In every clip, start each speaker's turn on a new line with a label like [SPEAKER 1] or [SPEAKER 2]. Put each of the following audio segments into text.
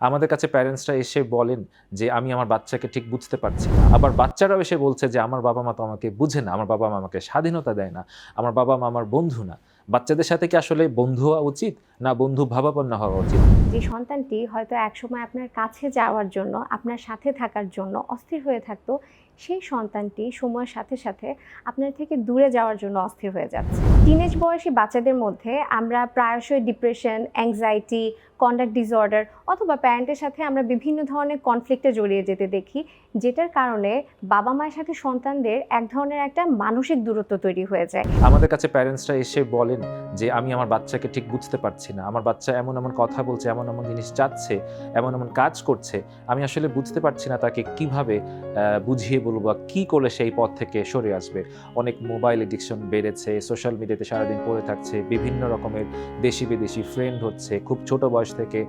[SPEAKER 1] আমাদের কাছে প্যারেন্টসরা এসে বলেন যে, আমি আমার বাচ্চাকে ঠিক বুঝতে পারছি না। আবার বাচ্চারাও এসে বলছে যে, আমার বাবা মা তো আমাকে বুঝে না। আমার বাবা মা আমাকে স্বাধীনতা দেয় না। আমার বাবা মা আমার বন্ধু না। বাচ্চাদের সাথে কি আসলে বন্ধু হওয়া উচিত না বন্ধু ভাবাপন্ন হওয়া উচিত?
[SPEAKER 2] যে সন্তানটি হয়তো একসময় আপনার কাছে যাওয়ার জন্য আপনার সাথে থাকার জন্য অস্থির হয়ে থাকতো সেই সন্তানটি সময়ের সাথে সাথে আপনার থেকে দূরে যাওয়ার জন্য অস্থির হয়ে যাচ্ছে। টিনেজ বয়সী বাচ্চাদের মধ্যে আমরা প্রায়শই ডিপ্রেশন অ্যাংজাইটি কন্ডাক্ট ডিসঅর্ডার অথবা প্যারেন্টের সাথে আমরা বিভিন্ন ধরনের কনফ্লিক্টে জড়িয়ে যেতে দেখি যেটার কারণে বাবা মায়ের সাথে সন্তানদের এক ধরনের একটা মানসিক দূরত্ব তৈরি হয়ে যায়।
[SPEAKER 1] আমাদের কাছে প্যারেন্টসরা এসে বলেন যে, আমি আমার বাচ্চাকে ঠিক বুঝতে পারছি না। আমার বাচ্চা এমন এমন কথা বলছে, এমন এমন জিনিস চাচ্ছে, এমন এমন কাজ করছে। আমি আসলে বুঝতে পারছি না তাকে কীভাবে বুঝিয়ে বলব বা কী করলে সেই পথ থেকে সরে আসবে? অনেক মোবাইল এডিকশন বেড়েছে সোশ্যাল মিডিয়াতে সারাদিন পড়ে থাকছে, বিভিন্ন রকমের দেশি বিদেশি ফ্রেন্ড হচ্ছে, খুব ছোট বয়স থেকে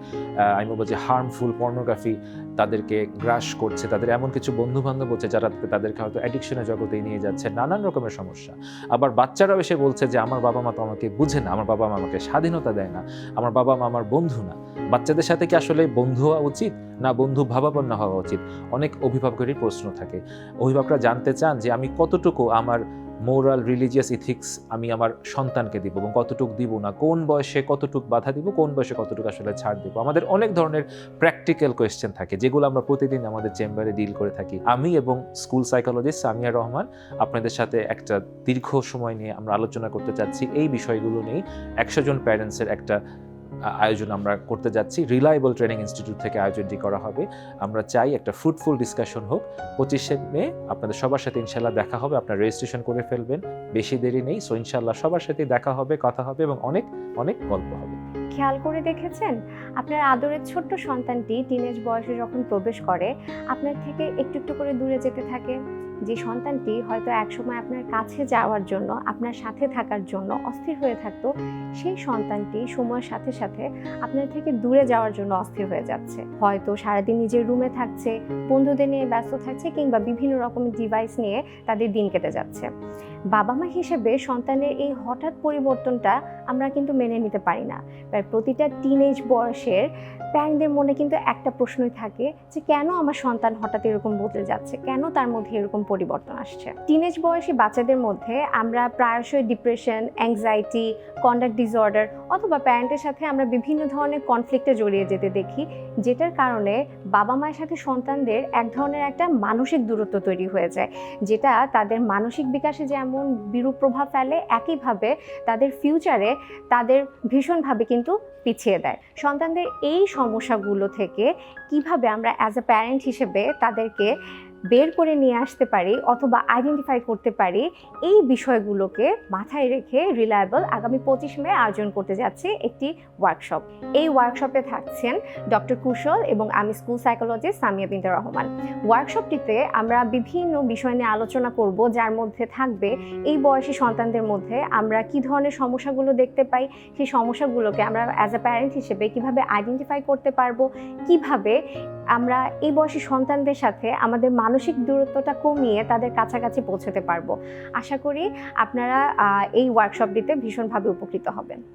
[SPEAKER 1] আমি বলব যে হার্মফুল পর্নোগ্রাফি তাদেরকে গ্রাস করছে। তাদের এমন কিছু বন্ধু বান্ধব হচ্ছে যারা তাদেরকে হয়তো অ্যাডিকশনের জগতে নিয়ে যাচ্ছে, নানান রকমের সমস্যা। আবার বাচ্চারাও এসে বলছে যে, আমার বাবা মা তো আমাকে বুঝে না, আমার বাবা মা আমাকে স্বাধীনতা দেয় না, আমার বাবা মা আমার বন্ধু না। বাচ্চাদের সাথে কি আসলে বন্ধু হওয়া উচিত? না, বন্ধু ভাবাপন্ন হওয়া উচিত? অনেক অভিভাবকেরই প্রশ্ন থাকে। অভিভাবকরা জানতে চান যে আমি কতটুকু আমার মোরাল, রিলিজিয়াস ইথিক্স আমি আমার সন্তানকে দিব এবং কতটুকু দিব না? কোন বয়সে কতটুক বাধা দিব? কোন বয়সে কতটুকু আসলে ছাড় দিব? আমাদের অনেক ধরনের প্র্যাকটিক্যাল কোয়েশ্চেন থাকে, যেগুলো আমরা প্রতিদিন আমাদের চেম্বারে ডিল করে থাকি। আমি এবং স্কুল সাইকোলজিস্ট সামিয়া রহমান আপনাদের সাথে একটা দীর্ঘ সময় নিয়ে আমরা আলোচনা করতে চাচ্ছি। এই বিষয়গুলো নিয়ে একশো জন প্যারেন্টসের একটা আয়োজন আমরা করতে যাচ্ছি। রিলায়েবল ট্রেনিং ইনস্টিটিউট থেকে আয়োজনটি করা হবে। আমরা চাই একটা ফ্রুটফুল ডিসকাশন হোক। পঁচিশে মে আপনাদের সবার সাথে ইনশাল্লাহ দেখা হবে। আপনার রেজিস্ট্রেশন করে ফেলবেন। বেশি দেরি নেই। সো ইনশাল্লাহ সবার সাথে দেখা হবে, কথা হবে এবং অনেক অনেক গল্প হবে।
[SPEAKER 2] খেয়াল করে দেখেছেন? আপনার আদরের ছোট্ট সন্তানটি টিনেজ বয়সে যখন প্রবেশ করে, আপনার থেকে একটু একটু করে দূরে যেতে থাকে। যে সন্তানটি হয়তো একসময় আপনার কাছে যাওয়ার জন্য, আপনার সাথে থাকার জন্য অস্থির হয়ে থাকতো, সেই সন্তানটি সময়ের সাথে সাথে আপনার থেকে দূরে যাওয়ার জন্য অস্থির হয়ে যাচ্ছে। হয়তো সারাদিন নিজের রুমে থাকছে, বন্ধুদের নিয়ে ব্যস্ত থাকছে কিংবা বিভিন্ন রকমের ডিভাইস নিয়ে তাদের দিন কেটে যাচ্ছে। বাবা মা হিসেবে সন্তানের এই হঠাৎ পরিবর্তনটা আমরা কিন্তু মেনে নিতে পারি না। প্রায় প্রতিটা টিনেজ বয়সের প্যারেন্টদের মনে কিন্তু একটা প্রশ্নই থাকে যে কেন আমার সন্তান হঠাৎ এরকম বদলে যাচ্ছে? কেন তার মধ্যে এরকম পরিবর্তন আসছে? টিনেজ বয়সী বাচ্চাদের মধ্যে আমরা প্রায়শই ডিপ্রেশন অ্যাংজাইটি কন্ডাক্ট ডিসঅর্ডার অথবা প্যারেন্টের সাথে আমরা বিভিন্ন ধরনের কনফ্লিক্টে জড়িয়ে যেতে দেখি, যেটার কারণে বাবা মায়ের সাথে সন্তানদের এক ধরনের একটা মানসিক দূরত্ব তৈরি হয়ে যায়, যেটা তাদের মানসিক বিকাশে যেমন বিরূপ প্রভাব ফেলে, একইভাবে তাদের ফিউচারে তাদের ভীষণভাবে কিন্তু পিছিয়ে দেয়। সন্তানদের এই সমস্যাগুলো থেকে কীভাবে আমরা অ্যাজ এ প্যারেন্ট হিসেবে তাদেরকে বের করে নিয়ে আসতে পারি অথবা আইডেন্টিফাই করতে পারি এই বিষয়গুলোকে মাথায় রেখে রিলায়েবল আগামী পঁচিশ মে আয়োজন করতে যাচ্ছে একটি ওয়ার্কশপ এই ওয়ার্কশপে থাকছেন ডক্টর কুশল এবং আমি স্কুল সাইকোলজিস্ট সামিয়া বিন্দা রহমান। ওয়ার্কশপটিতে আমরা বিভিন্ন বিষয় নিয়ে আলোচনা করব, যার মধ্যে থাকবে এই বয়সী সন্তানদের মধ্যে আমরা কি ধরনের সমস্যাগুলো দেখতে পাই, সেই সমস্যাগুলোকে আমরা অ্যাজ এ প্যারেন্ট হিসেবে কীভাবে আইডেন্টিফাই করতে পারব, কীভাবে আমরা এই বয়সী সন্তানদের সাথে আমাদের মানসিক দূরত্বটা কমিয়ে তাদের কাছাকাছি পৌঁছতে পারব। আশা করি আপনারা এই ওয়ার্কশপটিতে ভীষণভাবে উপকৃত হবেন।